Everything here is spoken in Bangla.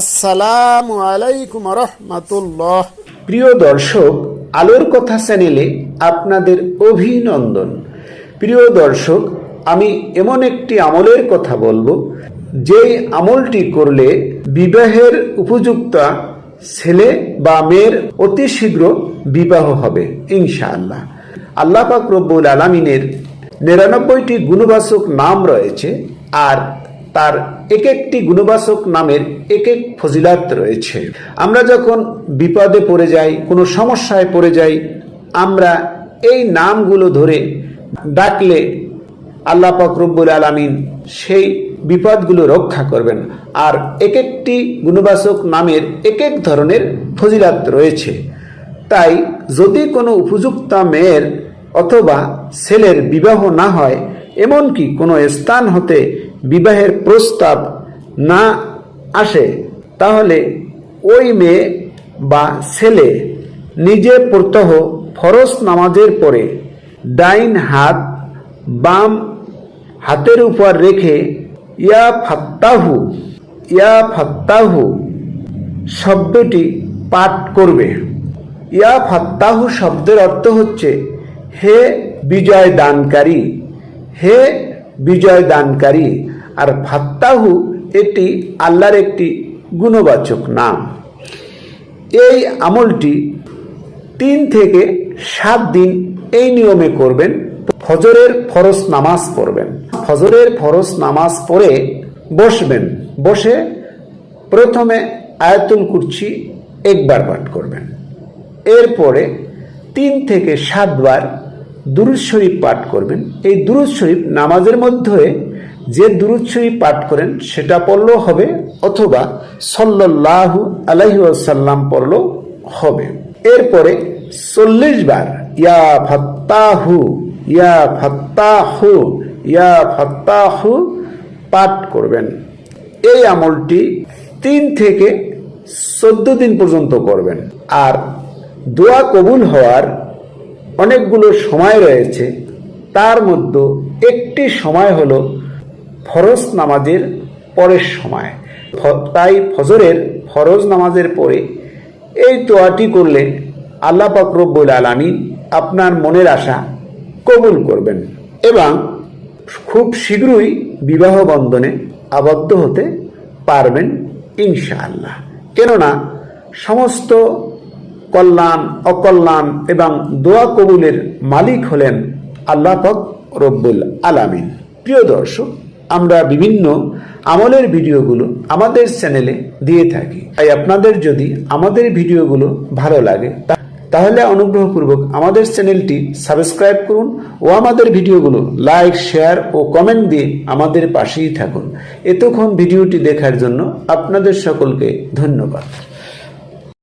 আসসালামু আলাইকুম রহমতুল্লাহ। প্রিয় দর্শক, আলোর কথা চ্যানেলে আপনাদের অভিনন্দন। প্রিয় দর্শক, আমি এমন একটি আমলের কথা বলব, যেই আমলটি করলে বিবাহের উপযুক্ত ছেলে বা মেয়ের অতি শীঘ্র বিবাহ হবে, ইনশাআল্লাহ। আল্লাহ পাক রব্বুল আলমিনের নিরানব্বইটি গুণবাচক নাম রয়েছে, আর তার এক একটি গুণবাচক নামের এক এক ফজিলাত রয়েছে। আমরা যখন বিপদে পড়ে যাই, কোনো সমস্যায় পড়ে যাই, আমরা এই নামগুলো ধরে ডাকলে আল্লাহ রব্বুল আলমিন সেই বিপদগুলো রক্ষা করবেন। আর এক একটি গুণবাচক নামের এক এক ধরনের ফজিলাত রয়েছে। তাই যদি কোনো উপযুক্ত মেয়ের অথবা ছেলের বিবাহ না হয়, এমনকি কোনো স্থান হতে বিবাহের প্রস্তাব না আসে, তাহলে ওই মেয়ে বা ছেলে নিজে প্রত্যহ ফরজ নামাজের পরে ডাইন হাত বাম হাতের উপর রেখে, ইয়া ফাত্তাহু ইয়া ফাত্তাহু শব্দটি পাঠ করবে। ইয়া ফাত্তাহু শব্দের অর্থ হচ্ছে, হে বিজয় দানকারী, হে বিজয় দানকারী আর ফাত্তাহু এটি আল্লাহর একটি গুণবাচক নাম। এই আমলটি তিন থেকে সাত দিন এই নিয়মে করবেন। ফজরের ফরজ নামাজ পড়বেন। ফজরের ফরজ নামাজ পড়ে বসবেন। বসে প্রথমে আয়াতুল কুরছি একবার পাঠ করবেন। এরপরে তিন থেকে সাতবার দুরুদ শরীফ পাঠ করবেন। এই দুরুদ শরীফ নামাজের মধ্যে যে শরীফ পাঠ করেন, সেটা পড়লেও হবে অথবা সল্লাহু আলাইহি আসাল্লাম পড়লেও হবে। এরপরে চল্লিশ বার, ইয়া ফাত্তাহু ইয়া ফাত্তাহু ইয়া ফাত্তাহু পাঠ করবেন। এই আমলটি তিন থেকে চোদ্দ দিন পর্যন্ত করবেন। আর দোয়া কবুল হওয়ার অনেকগুলো সময় রয়েছে। তার মধ্যে একটি সময় হলো ফরজ নামাজের পরের সময়। তাই ফজরের ফরজ নামাজের পরে এই দোয়াটি করলে আল্লাহ পাক রব্বুল আলামিন আপনার মনের আশা কবুল করবেন এবং খুব শীঘ্রই বিবাহ বন্ধনে আবদ্ধ হতে পারবেন ইনশাআল্লাহ। কেননা সমস্ত কল্যাণ, অকল্যাণ এবং দোয়া কবুলের মালিক হলেন আল্লাহ পাক রব্বুল আলামিন। প্রিয় দর্শক আমরা বিভিন্ন আমলের ভিডিওগুলো আমাদের চ্যানেলে দিয়ে থাকি। তাই আপনাদের যদি আমাদের ভিডিওগুলো ভালো লাগে, তাহলে অনুগ্রহপূর্বক আমাদের চ্যানেলটি সাবস্ক্রাইব করুন ও আমাদের ভিডিওগুলো লাইক, শেয়ার ও কমেন্ট দিয়ে আমাদের পাশেই থাকুন। এতক্ষণ ভিডিওটি দেখার জন্য আপনাদের সকলকে ধন্যবাদ।